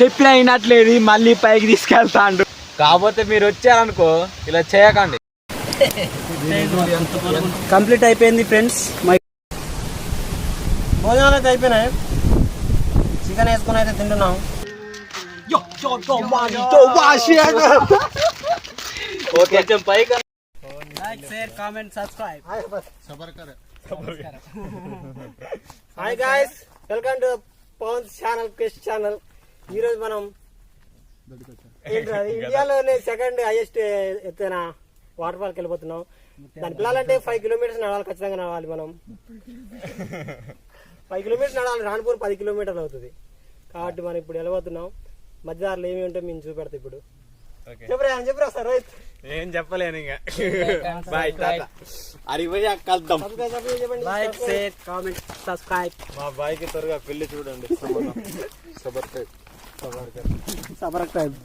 చెప్పిన అయినట్లేదు మళ్ళీ పైకి తీసుకెళ్తాండు. కాకపోతే మీరు వచ్చారనుకో ఇలా చేయకండి. కంప్లీట్ అయిపోయింది ఫ్రెండ్స్. మై భోజనాలు అయితే అయిపోయినాయి. చికెన్ వేసుకొని అయితే తింటున్నాం. ఓకే పైకి like share comment subscribe hi guys welcome to Pavan channel Krish channel ఈరోజు మనం ఏంట్రా, ఇండియాలోనే సెకండ్ హైయెస్ట్ ఎత్తైన వాటర్ ఫాల్కి వెళ్ళిపోతున్నాం దాని పిల్లలంటే ఫైవ్ కిలోమీటర్స్ నడవాలి ఖచ్చితంగా నడవాలి మనం. ఫైవ్ కిలోమీటర్స్ నడవాలి రాన్పూర్ పది కిలోమీటర్లు అవుతుంది. కాబట్టి మనం ఇప్పుడు వెళ్ళబోతున్నాం. మధ్యదారులు ఏమి ఉంటే మేము చూపెడతాం ఇప్పుడు. చెప్పరా చెప్పరా సార్ రైట్ ఏం చెప్పలేను ఇంకా. బాయ్ టాటా. కలుద్దాం. లైక్ షేర్ కామెంట్ సబ్స్క్రైబ్ మా బాయ్కి త్వరగా పెళ్ళి చూడండి. సబ్స్క్రైబ్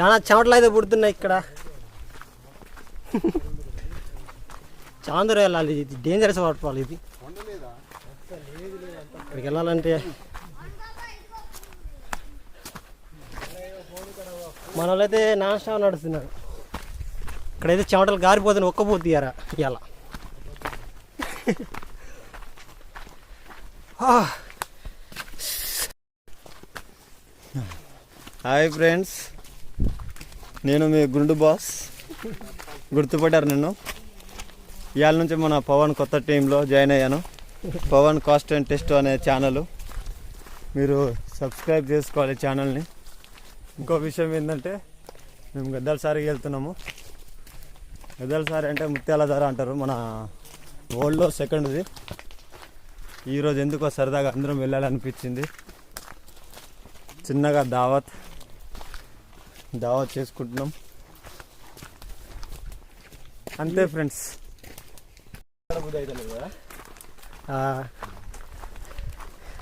చాలా చెమటలు అయితే పుడుతున్నాయి ఇక్కడ. చాలా దూరం వెళ్ళాలి ఇది డేంజరస్ వాటర్ ఫాల్ ఇది. ఇక్కడికి వెళ్ళాలంటే మన వాళ్ళైతే నాన్ స్టాప్ నడుస్తున్నారు. ఇక్కడైతే చెమటలు గారిపోతున్నాయి ఒక్క పోతు ఇయ్యారా ఇవాళ హాయ్ ఫ్రెండ్స్. నేను మీ గుండు బాస్. గుర్తుపట్టారు నన్ను. ఇవాళ నుంచి మన పవన్ కొత్త టీంలో జాయిన్ అయ్యాను. పవన్ కాస్ట్ అండ్ టెస్ట్ అనే ఛానల్ మీరు సబ్స్క్రైబ్ చేసుకోవాలి ఛానల్ని ఇంకో విషయం ఏంటంటే మేము గద్దలసారికి వెళ్తున్నాము. గద్దలసారి అంటే ముత్యాల ధర అంటారు. మన వరల్డ్లో సెకండ్ది ఈరోజు ఎందుకో సరదాగా అందరం వెళ్ళాలనిపించింది. చిన్నగా దావత్ దావత్ చేసుకుంటున్నాం. అంతే ఫ్రెండ్స్.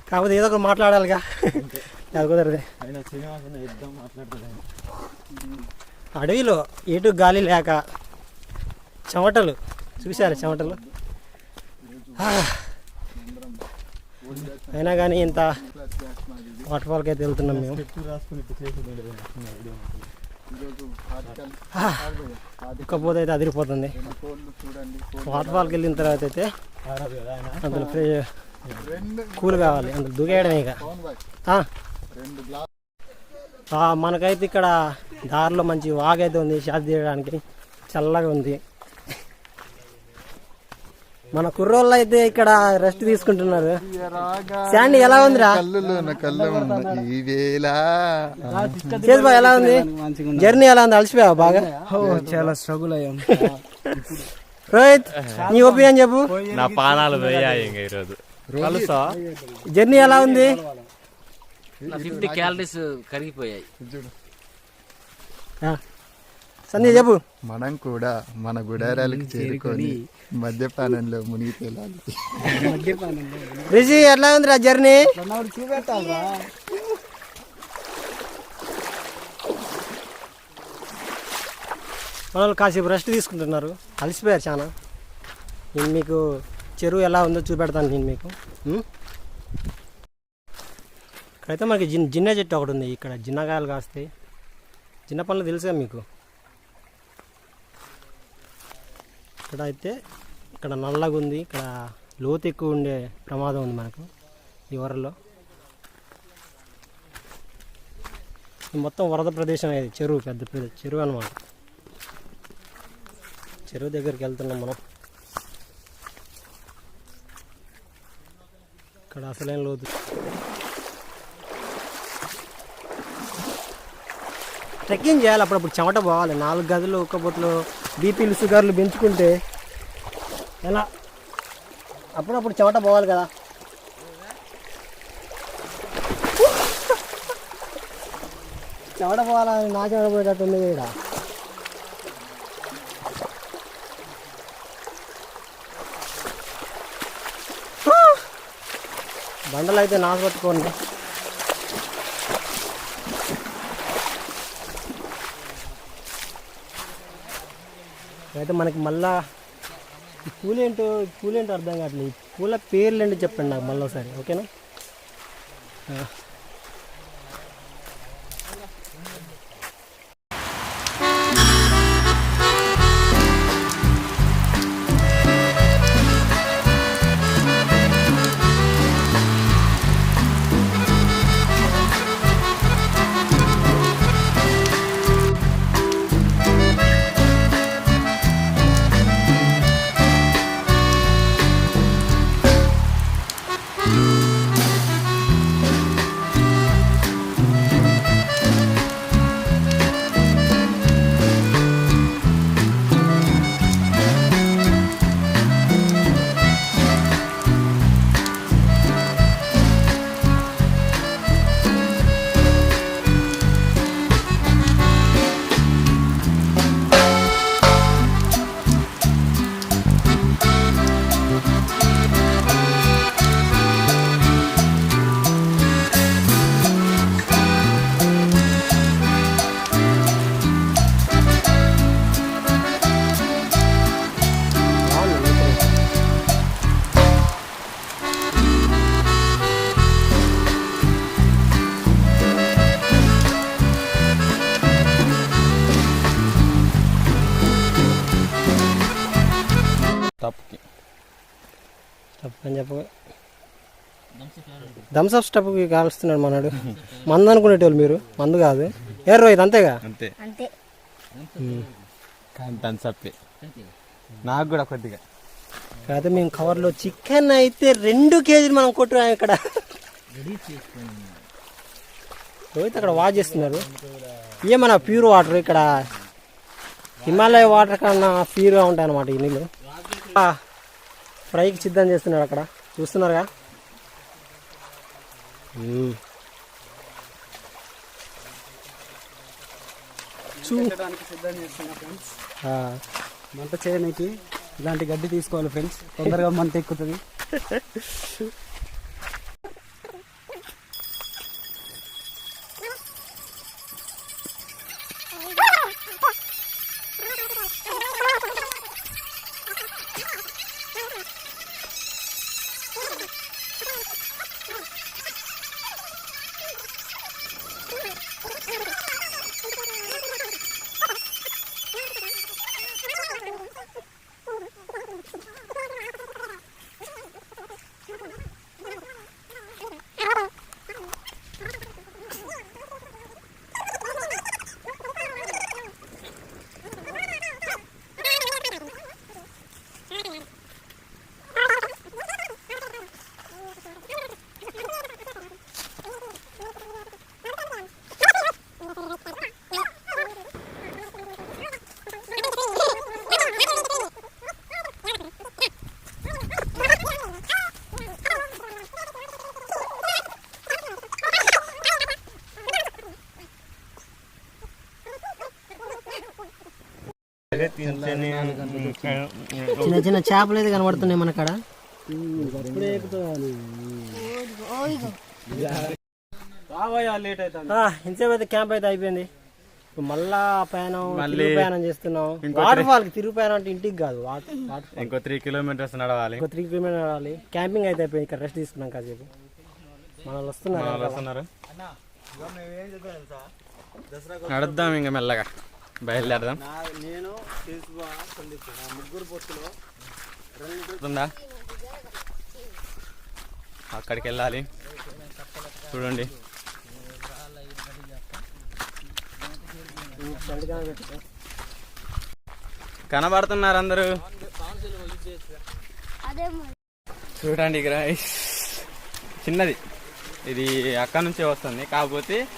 కాకపోతే ఏదో ఒకటి మాట్లాడాలిగా. అది కుదరదే అడవిలో ఎటు గాలి లేక చెమటలు చూశారు చెమటలు. అయినా కానీ ఇంత వాటర్ ఫాల్కి అయితే వెళ్తున్నాం మేము. ఇకపోతే అయితే అదిరిపోతుంది. వాటర్ ఫాల్కి వెళ్ళిన తర్వాత అయితే అందులో ఫ్రీ కూల్ కావాలి అందులో దూకేయడమే ఇక. మనకైతే ఇక్కడ దారిలో మంచి వాగైతే ఉంది షాప్ తీయడానికి. చల్లగా ఉంది. మన కుర్రోళ్ళు అయితే ఇక్కడ రెస్ట్ తీసుకుంటున్నారు. శాండీ ఎలా ఉందిరా? ఎలా ఉంది? జర్నీ ఎలా ఉంది? అలసిపోయావా బాగా? చాలా స్ట్రగుల్ అయ్యాం. రోహిత్ నీ ఒపీనియన్ చెప్పు. నా పానాలు ఈరోజు. కలుసా జర్నీ ఎలా ఉంది? ఫిఫ్టీ క్యాలరీస్ కరిగిపోయాయి. ఆ. సంధ్య చెప్పు. మనం కూడా మన గుడారాలకు చేరుకొని మద్యపానంలో మునిగి తేలాలి రిషి ఎట్లా ఉందిరా జర్నీ? వాళ్ళు కాసేపు రెస్ట్ తీసుకుంటున్నారు. అలసిపోయారు చాలా. నేను మీకు చెరువు ఎలా ఉందో చూపెడతాను నేను మీకు. ఇక్కడైతే మనకి జిన్ జిన్న చెట్టు ఒకటి ఉంది. ఇక్కడ జిన్నకాయలు కాస్తాయి. చిన్న పనులు తెలుసా మీకు? ఇక్కడ అయితే ఇక్కడ నల్లగా ఉంది ఇక్కడ లోతు ఎక్కువ ఉండే ప్రమాదం ఉంది మనకు ఈ వరలో మొత్తం వరద ప్రదేశం ఇది చెరువు పెద్ద పెద్ద చెరువు అనమాట చెరువు దగ్గరికి వెళ్తున్నాం మనం. ఇక్కడ అసలేం లోతు. ట్రెక్కింగ్ చేయాలి అప్పుడప్పుడు చెమట పోవాలి. నాలుగు గదులు ఒక్కపోతులు బీపీలు షుగర్లు పెంచుకుంటే ఎలా? అప్పుడప్పుడు చెమట పోవాలి కదా. చెమట పోవాలని నా ఉంది ఇక్కడ బండలు అయితే నాసు పట్టుకోండి. అయితే మనకి మళ్ళా ఈ పూలేంటో ఈ పూలేంటో అర్థం కావట్లేదు. పూల పేర్లు ఏంటో చెప్పండి నాకు మళ్ళీ ఒకసారి ఓకేనా? అని చెప్ప థమ్స్అప్ స్టప్కి కాలుస్తున్నాడు మనడు. మందు అనుకునేటోళ్ళు మీరు. మందు కాదు. ఏ రోహిత్ అంతేగా? అంతే. నాకు కూడా కొద్దిగా అయితే మేము కవర్లో చికెన్ అయితే రెండు కేజీలు మనం కొట్టున్నాం ఇక్కడ. రోహిత్ అక్కడ వాచ్ చేస్తున్నారు. ఏమన్నా ప్యూర్ వాటర్ ఇక్కడ. హిమాలయ వాటర్ కన్నా ప్యూర్గా ఉంటాయి అన్నమాట ఈ నీళ్ళు. ఆ, ఫ్రైకి సిద్ధం చేస్తున్నాడు అక్కడ. చూస్తున్నారుగా? మంట చేయడానికి ఇలాంటి గడ్డి తీసుకోవాలి ఫ్రెండ్స్. తొందరగా మంట ఎక్కుతుంది. చిన్న చిన్న చేపలు అయితే కనబడుతున్నాయి మన కాడ. లేట్ అవుతుంది. ఆ, ఇంతసేపు అయితే క్యాంప్ అయితే అయిపోయింది. మళ్ళా ప్రయాణం ప్రయాణం చేస్తున్నాం. ఇంకో వాటర్ ఫాల్కి తిరుగు ప్రయాణం అంటే ఇంటికి కాదు ఇంకో త్రీ కిలోమీటర్స్ నడవాలి. ఒక త్రీ కిలోమీటర్ రావాలి క్యాంపింగ్ అయితే అయిపోయింది. ఇక్కడ రెస్ట్ తీసుకున్నాం కాసేపు. మన వాళ్ళు వస్తున్నారు వస్తున్నారు. నడుద్దాం ఇంకా మెల్లగా. బయలుదేరదాం. నేను ముగ్గురు పొత్తులో అక్కడికి వెళ్ళాలి. చూడండి. కనబడుతున్నారు అందరూ. అదే చూడండి guys. చిన్నది. ఇది అక్కడ నుంచే వస్తుంది. కాకపోతే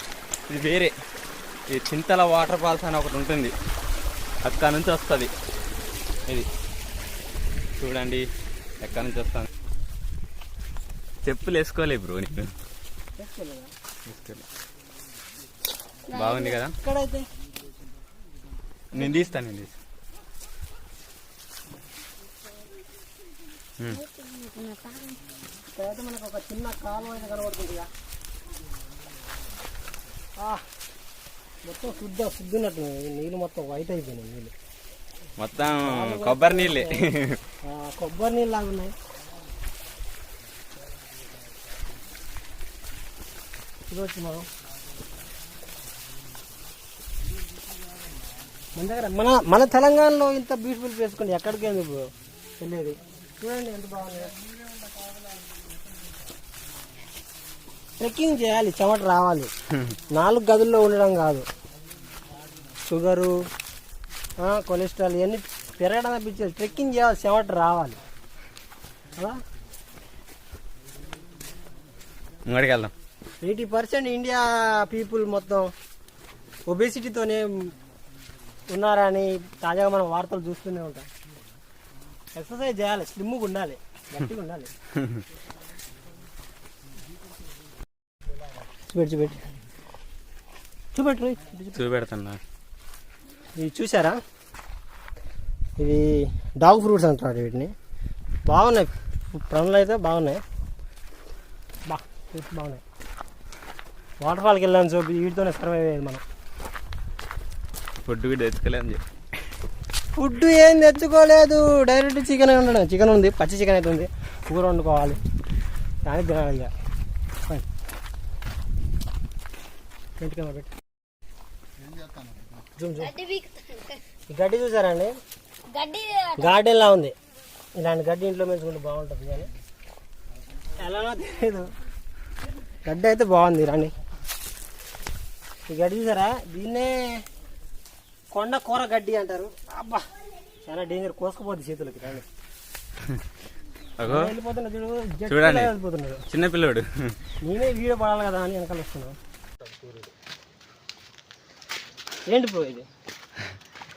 ఇది వేరే. ఇది చింతల వాటర్ ఫాల్స్ అని ఒకటి ఉంటుంది. అక్కడ నుంచి వస్తుంది. ఇది. చూడండి ఎక్కడి నుంచి వస్తాను. చెప్పులు వేసుకోలే బ్రో నీకు. బాగుంది కదా? నేను తీస్తాను నేను తీస్తాను. మనకు ఒక చిన్న కాలువ కనబడుతుంది మొత్తం శుద్ధ శుద్ధినట్టు నీళ్ళు మొత్తం వైట్ అయిపోయినాయి నీళ్ళు. మొత్తం కొబ్బరి నీళ్ళే. కొబ్బరి నీళ్ళు లాగా ఉన్నాయి చూడవచ్చు మనం. మన దగ్గర మన మన తెలంగాణలో ఇంత బ్యూటిఫుల్ ప్లేస్ కొన్ని ఎక్కడికి ఎందుకు వెళ్ళేది? చూడండి ఎంత బాగుంది. ట్రెక్కింగ్ చేయాలి చెమట రావాలి. నాలుగు గదుల్లో ఉండడం కాదు. షుగరు కొలెస్ట్రాల్ ఇవన్నీ పెరగడం తప్పించేది. ట్రెక్కింగ్ చేయాలి చెమట రావాలి. వెళ్దాం. ఎయిటీ పర్సెంట్ ఇండియా పీపుల్ మొత్తం ఒబేసిటీతోనే ఉన్నారని తాజాగా మనం వార్తలు చూస్తూనే ఉంటాం. ఎక్సర్సైజ్ చేయాలి స్లిమ్గా ఉండాలి గట్టిగా ఉండాలి. చూపెట్టు చూపెట్టు. చూపెట్టు. రోహిత్. చూపెడుతున్నా ఇవి చూసారా? ఇవి డాగ్ ఫ్రూట్స్ అంటారు వీటిని. బాగున్నాయి. పండ్లు అయితే బాగున్నాయి. బా బాగున్నాయి. వాటర్ ఫాల్కి వెళ్ళాం సో వీటితోనే సర్వైవ్ అయ్యేది మనం. ఫుడ్ కూడా చెప్పి. ఫుడ్ ఏం తెచ్చుకోలేదు. డైరెక్ట్ చికెన్ ఉండడం. చికెన్ ఉంది పచ్చి చికెన్ అయితే ఉంది. కూర వండుకోవాలి. దానికి తినాలి ఇక. పెట్టు. గడ్డి చూసారండి? గడ్డి గార్డెన్ లా ఉంది. ఇలాంటి గడ్డి ఇంట్లో పెంచుకుంటే బాగుంటుంది కానీ. ఎలానో తెలియదు గడ్డి అయితే బాగుంది రండి. ఈ గడ్డి చూసారా? దీన్నే కొండ కూర గడ్డి అంటారు. అబ్బా చాలా డేంజర్. కోసుకుపోద్ది చేతులకి రండి. చూడండి. లా వెళ్ళిపోతున్నాడు. చిన్న పిల్లోడు. నేనే వీడియో పడాలి కదా అని వెనకాల వస్తున్నాను. ఏంటి బ్రో ఇది?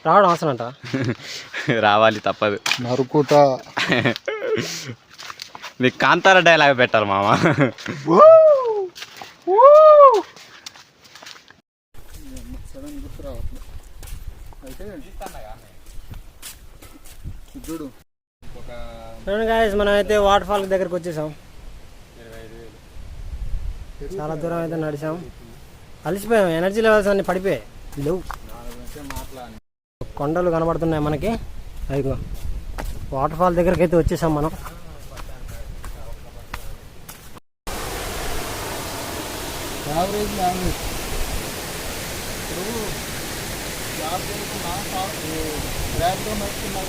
రావడం అవసరం అంట రావాలి తప్పదు. నరుకుతా నీకు కాంతార డైలాగ్ పెట్టాలి మామ. చూడు మనం అయితే వాటర్ ఫాల్ దగ్గరకు వచ్చేసాం. చాలా దూరం అయితే నడిచాం. అలసిపోయాం. ఎనర్జీ లెవెల్స్ అన్ని పడిపోయాయి. లేవు కొండలు కనబడుతున్నాయి మనకి. అదిగో వాటర్ ఫాల్ దగ్గరికి అయితే వచ్చేసాం మనం. యావరేజ్ యావరేజ్ ఇప్పుడు జాబ్ ర్యాప్లో నడుస్తున్నా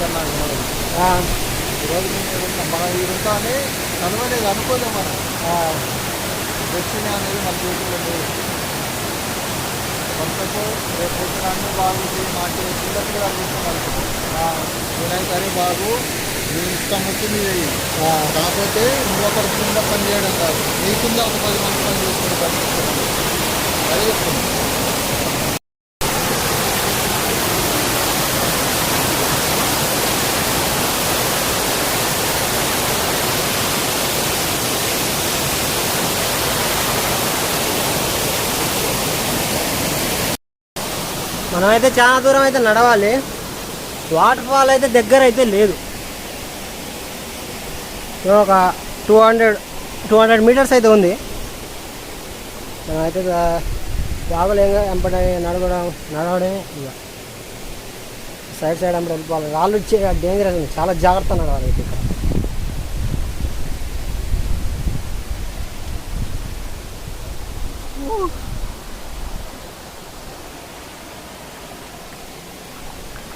ఎన్నాళ్ళు బతుకన్నా ఈరోజు నేను మనం ఇదంతా అని కలవలేదు అనుకోలేము మనం ఆ, డెస్టినీ అనేది మన చేతుల్లో లేదు కొంతకు రేపు పొద్దున అన్ని బాగుంది మాకు పిల్లలకి అనుకుంటున్నాను నేనైతే అరే బాబు మీ ఇష్టం వచ్చింది చెయ్యి కాకపోతే ఇంకొకరి కింద పని చేయడం కాదు. నీ కింద ఒక పది మంది పని చేసుకుని పని అదే చెప్తున్నాను. మనమైతే చాలా దూరం అయితే నడవాలి. వాటర్ ఫాల్ అయితే దగ్గర అయితే లేదు ఒక two hundred two hundred metres అయితే ఉంది. మనమైతే జాగలేంగా ఎంపట నడవడం నడవడమే ఇక సైడ్ సైడ్ ఎంపట వెళ్ళిపోవాలి. రాళ్ళు వచ్చే డేంజరస్ ఉంది. చాలా జాగ్రత్త నడవాలి అయితే ఇక్కడ.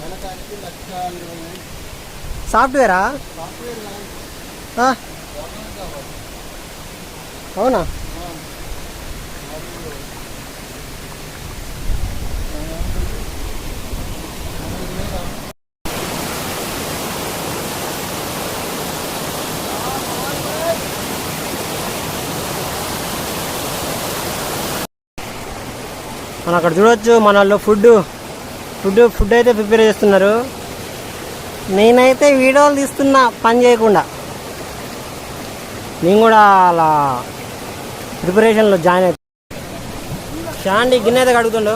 నెలకానికి లక్ష ఇరవై వేలు. సాఫ్ట్వేరా. అవునా? మనం అక్కడ చూడొచ్చు మన వాళ్ళు ఫుడ్ ఫుడ్ ఫుడ్ అయితే ప్రిపేర్ చేస్తున్నారు. నేనైతే వీడియోలు తీస్తున్నా పని చేయకుండా. నేను కూడా అలా ప్రిపరేషన్లో జాయిన్ అవుతా షాండి గిన్నె అయితే కడుగుతుండు.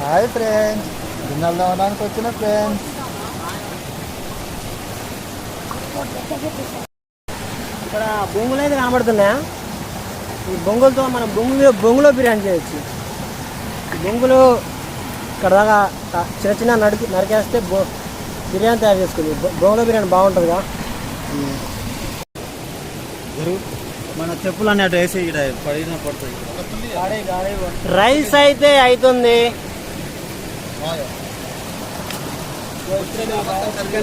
Hi friends. గిన్నెలు తవ్వడానికి వచ్చిన ఫ్రెండ్స్. ఇక్కడ బొంగులు అయితే కనబడుతున్నాయా? ఈ బొంగులతో మనం బొంగులు బొంగులో బిర్యానీ చేయొచ్చు. బొంగులు ఇక్కడ దాకా చిన్న చిన్న నరికి నరికేస్తే బొ బిర్యానీ తయారు చేసుకుంది. బొంగులో బిర్యానీ బాగుంటుందిగా. మన చెప్పులు అన్నీ అటు వేసి ఇక్కడ పడిన పడుతుంది రైస్ అయితే అవుతుంది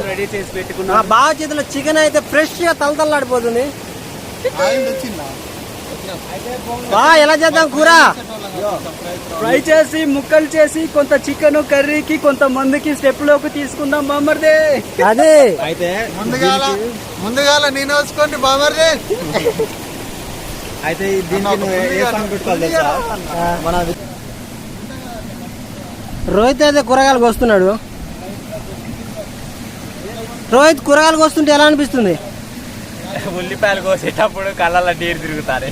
రెడీ చేసి పెట్టుకున్నా బావ చేతిలో చికెన్ అయితే ఫ్రెష్గా తలతల్లాడిపోతుంది. బా ఎలా చేద్దాం కూర? ఫ్రై చేసి ముక్కలు చేసి కొంత చికెన్ కర్రీకి కొంత మందికి స్టెప్లోకి తీసుకుందాం బామ్మర్దే అదే. అయితే ముందుగాల ముందుగాల నేను వచ్చుకోండి బామర్ది. అయితే దీనికి ఏ- సాంగ్ పెట్టుకోవాలి మన రోహిత్ అయితే కూరగాయలకు వస్తున్నాడు. రోహిత్ కూరగాయలకు వస్తుంటే ఎలా అనిపిస్తుంది? ఉల్లిపాయలు కోసేటప్పుడు కళ్ళల్లో నీరు తిరుగుతారు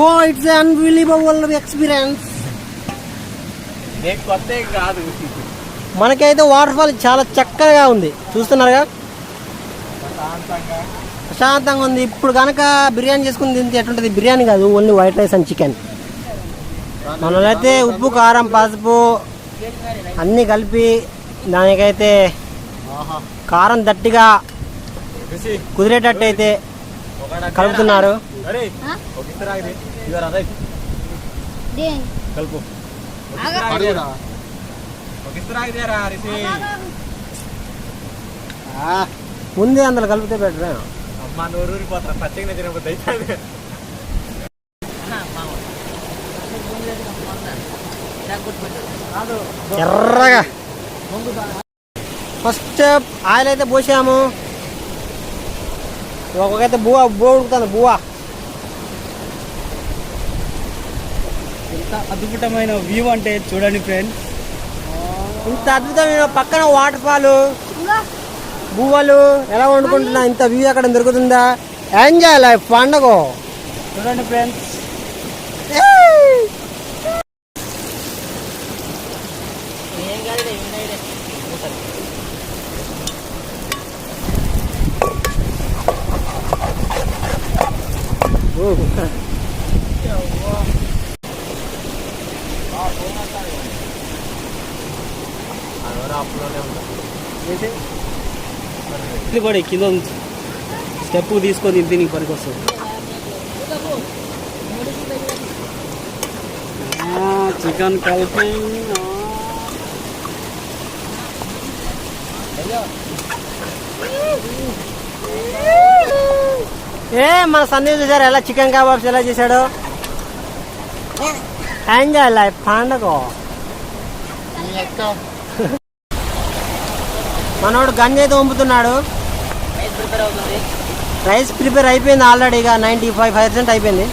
ఓ ఇట్స్ అన్బిలీవబుల్ ఎక్స్పీరియన్స్ కొత్త కాదు. మనకైతే వాటర్ ఫాల్ చాలా చక్కగా ఉంది. చూస్తున్నారుగా? ప్రశాంతంగా. ఉంది. ఇప్పుడు కనుక బిర్యానీ చేసుకుని తింటే ఎట్లుంటుంది? బిర్యానీ కాదు only white rice and chicken మనమైతే ఉప్పు కారం పసుపు అన్నీ కలిపి దానికైతే కారం దట్టిగా కుదిరేటట్టు అయితే కలుపుతున్నారు. ముందే అందులో కలిపితే బెటర్. అమ్మ నోరు ఊరిపోతారు పచ్చగా తినబోద్దు అయితే ఎర్రగా. ఫస్ట్ ఆయిల్ అయితే పోసాము. ఒక్కొక్కైతే బువ్వ బువ్వ ఉడుకుతుంది బువ్వ. ఎంత అద్భుతమైన వ్యూ అంటే చూడండి ఫ్రెండ్స్ ఇంత అద్భుతమైన పక్కన వాటర్ ఫాల్ బువ్వలు ఎలా వండుకుంటున్నా ఇంత వ్యూ అక్కడ దొరుకుతుందా? ఎంజాయ్ లైఫ్ పండగ. చూడండి ఫ్రెండ్స్ ఇది పడి కింద స్టెప్ తీసుకొని ఇంటి నీకు పనికి వస్తుంది చికెన్ కలిపి ఏ మన సందేశ్ చూసారు ఎలా చికెన్ కబాబ్స్ ఎలా చేశాడు? ఎంజాయ్ లైఫ్ పండగ. మనోడు గంజి అయితే రైస్ ప్రిపేర్ అయిపోయింది ఆల్రెడీ నైంటీ ఫైవ్ పర్సెంట్ అయిపోయింది.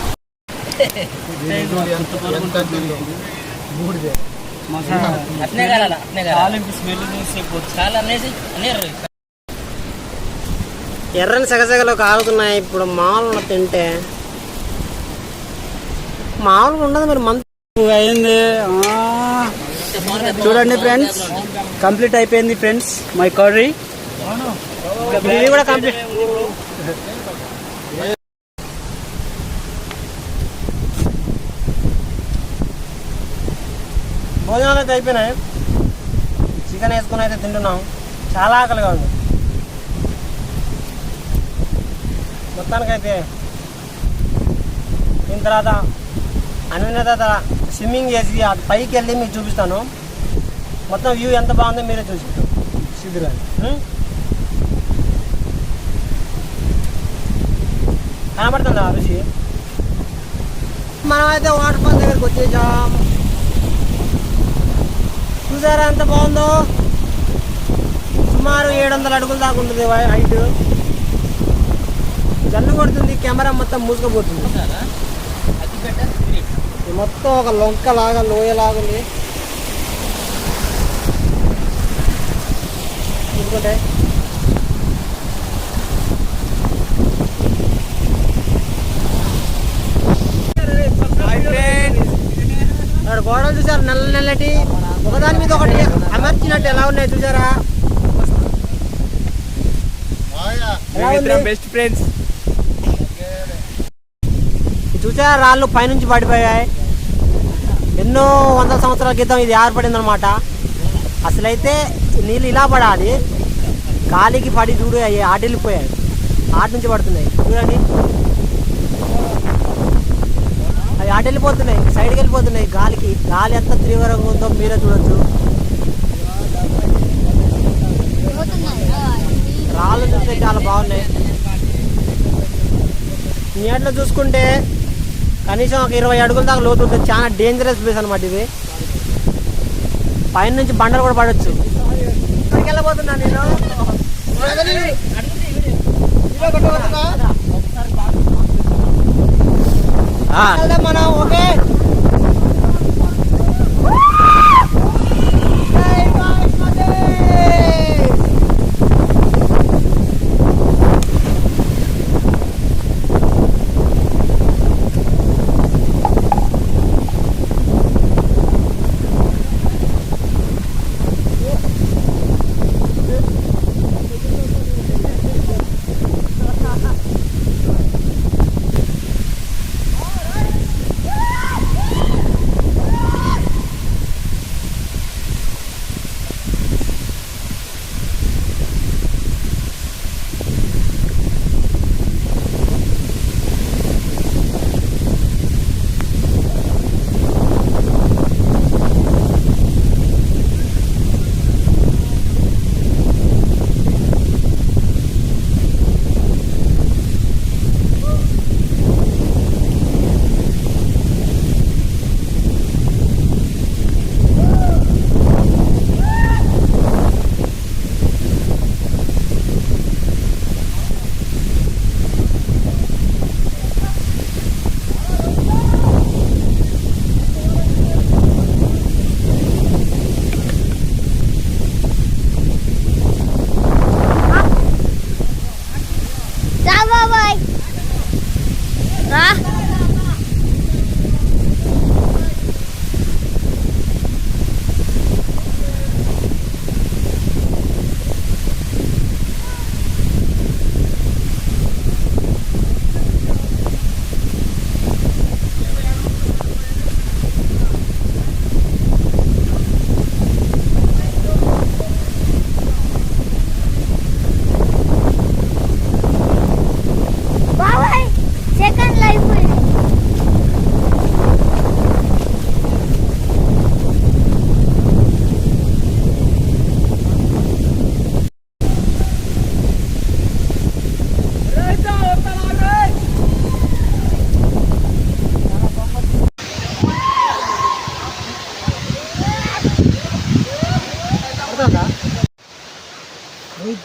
ఎర్రని సగసగలో కాగుతున్నాయి ఇప్పుడు మామూలు తింటే మామూలుగా ఉండదు మరి మంత్ అయింది చూడండి ఫ్రెండ్స్. కంప్లీట్ అయిపోయింది ఫ్రెండ్స్ మై కర్రీ. ఇది కూడా కంప్లీట్. భోజనాలు అయితే అయిపోయినాయి. చికెన్ వేసుకొని అయితే తింటున్నాం. చాలా ఆకలిగా ఉంది. మొత్తానికైతే దీని తర్వాత అన్నిన తర్వాత స్విమ్మింగ్ చేసి అది పైకి వెళ్ళి మీకు చూపిస్తాను. మొత్తం వ్యూ ఎంత బాగుందో మీరే చూసి కనబడుతుందా రుచి మనం అయితే వాటర్ ఫాల్ దగ్గరికి వచ్చేసాం. చూసారా ఎంత బాగుందో? సుమారు ఏడు వందల అడుగుల దాకా ఉంటుంది హైట్. జల్లు కొడుతుంది కెమెరా మొత్తం మూసుకుపోతుంది. మొత్తం ఒక లొంక లాగా లోయ లాగా ఉంది చూసుకుంటే అక్కడ గోడలు చూసారు? నల్ల నల్లటి. ఒకదాని మీద ఒకటి అమర్చినట్టు ఎలా ఉన్నాయి చూసారా? బెస్ట్ ఫ్రెండ్స్ చూసారా? రాళ్ళు పైనుంచి పడిపోయాయి ఎన్నో వందల సంవత్సరాల క్రితం ఇది ఏర్పడిందనమాట అసలైతే నీళ్ళు ఇలా పడాలి గాలికి పడి చూడు అవి ఆట వెళ్ళిపోయాయి. ఆట నుంచి పడుతున్నాయి. చూడండి. అవి ఆట వెళ్ళిపోతున్నాయి సైడ్కి వెళ్ళిపోతున్నాయి. గాలికి గాలి ఎంత తీవ్రంగా ఉందో మీరే చూడొచ్చు. రాళ్ళు చూస్తే చాలా బాగున్నాయి. నీటిలో చూసుకుంటే కనీసం ఒక ఇరవై అడుగుల దాకా లోతు ఉంటుంది చాలా డేంజరస్ ప్లేస్ అనమాట ఇది. పైన నుంచి బండలు కూడా పడవచ్చు వెళ్ళబోతున్నా నేను? మనం ఓకే?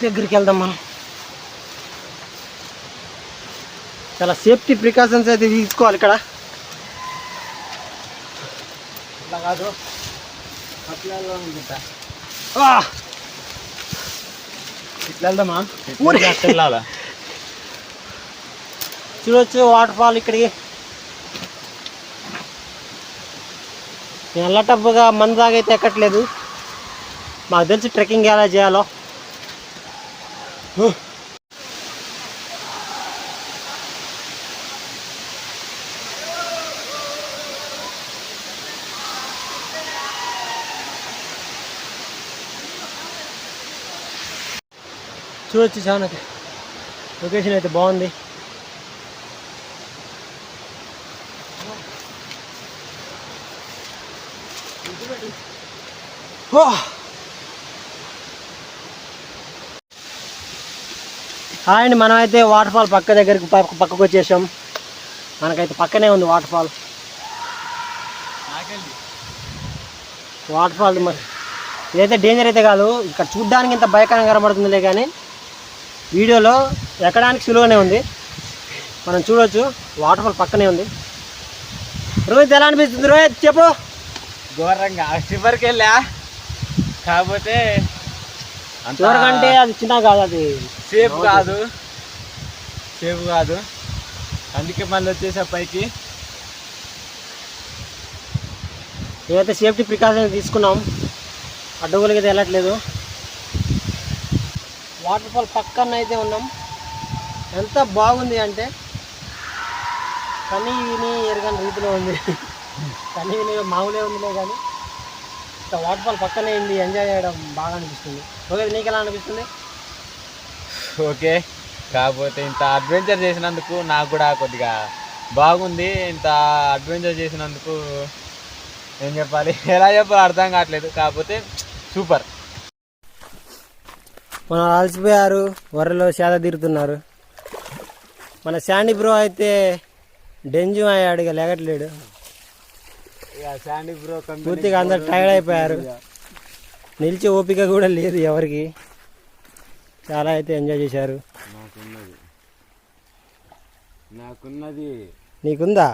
దగ్గరికి వెళ్దాం మనం చాలా సేఫ్టీ ప్రికాషన్స్ అయితే తీసుకోవాలి ఇక్కడ. కాదు! ఇట్లా వెళ్దామా? వెళ్ళాలా చూడొచ్చు వాటర్ ఫాల్ ఇక్కడికి. నేను వెళ్ళటప్పుగా మందు తాగైతే ఎక్కట్లేదు. మాకు తెలిసి ట్రెక్కింగ్ ఎలా చేయాలో. చూడొచ్చు చాలా లొకేషన్ అయితే బాగుంది ఓ! అండి మనమైతే వాటర్ ఫాల్ పక్క దగ్గరికి పక్క- పక్కకు వచ్చేసాం. మనకైతే పక్కనే ఉంది వాటర్ ఫాల్. వాటర్ ఫాల్ మరి ఇదైతే డేంజర్ అయితే కాదు ఇక్కడ చూడ్డానికి ఇంత భయకరంగా కనబడుతుందిలే కానీ వీడియోలో ఎక్కడానికి సులువునే ఉంది. మనం చూడొచ్చు వాటర్ ఫాల్ పక్కనే ఉంది. రోహిత్ ఎలా అనిపిస్తుంది రోహిత్? చెప్పు. ఘోరంగా. చివరికి వెళ్ళా. కాకపోతే అంత చివరికంటే అది చిన్న కాదు అది. సేఫ్ కాదు. సేఫ్ కాదు. అందుకే మళ్ళీ వచ్చేసా పైకి. మేమైతే సేఫ్టీ ప్రికాషన్ తీసుకున్నాం అడ్డగోలకి అయితే వెళ్ళట్లేదు. వాటర్ ఫాల్ పక్కన అయితే ఉన్నాం. ఎంత బాగుంది అంటే కనీ విని ఎరగని రీతిలో ఉంది. కనీ విని మామూలే ఉందిలే కానీ వాటర్ ఫాల్ పక్కనే ఉంది. ఎంజాయ్ చేయడం బాగా అనిపిస్తుంది. ఓకే నీకు ఎలా అనిపిస్తుంది? ఓకే? కాకపోతే ఇంత అడ్వెంచర్ చేసినందుకు నాకు కూడా కొద్దిగా బాగుంది. ఇంత అడ్వెంచర్ చేసినందుకు ఏం చెప్పాలి? ఎలా చెప్పాలో అర్థం కావట్లేదు. కాకపోతే సూపర్ మన అలసిపోయారు. వరలో సేద తీరుతున్నారు. మన శాండీ బ్రో అయితే డెంజు అయ్యాడు ఇక లేగట్లేడు. శాండీ బ్రో పూర్తిగా అందరు టైర్డ్ అయిపోయారు. నిలిచే ఓపిక కూడా లేదు ఎవరికి. చాలా అయితే ఎంజాయ్ చేశారు. నాకున్నది. నాకున్నది నీకుందా?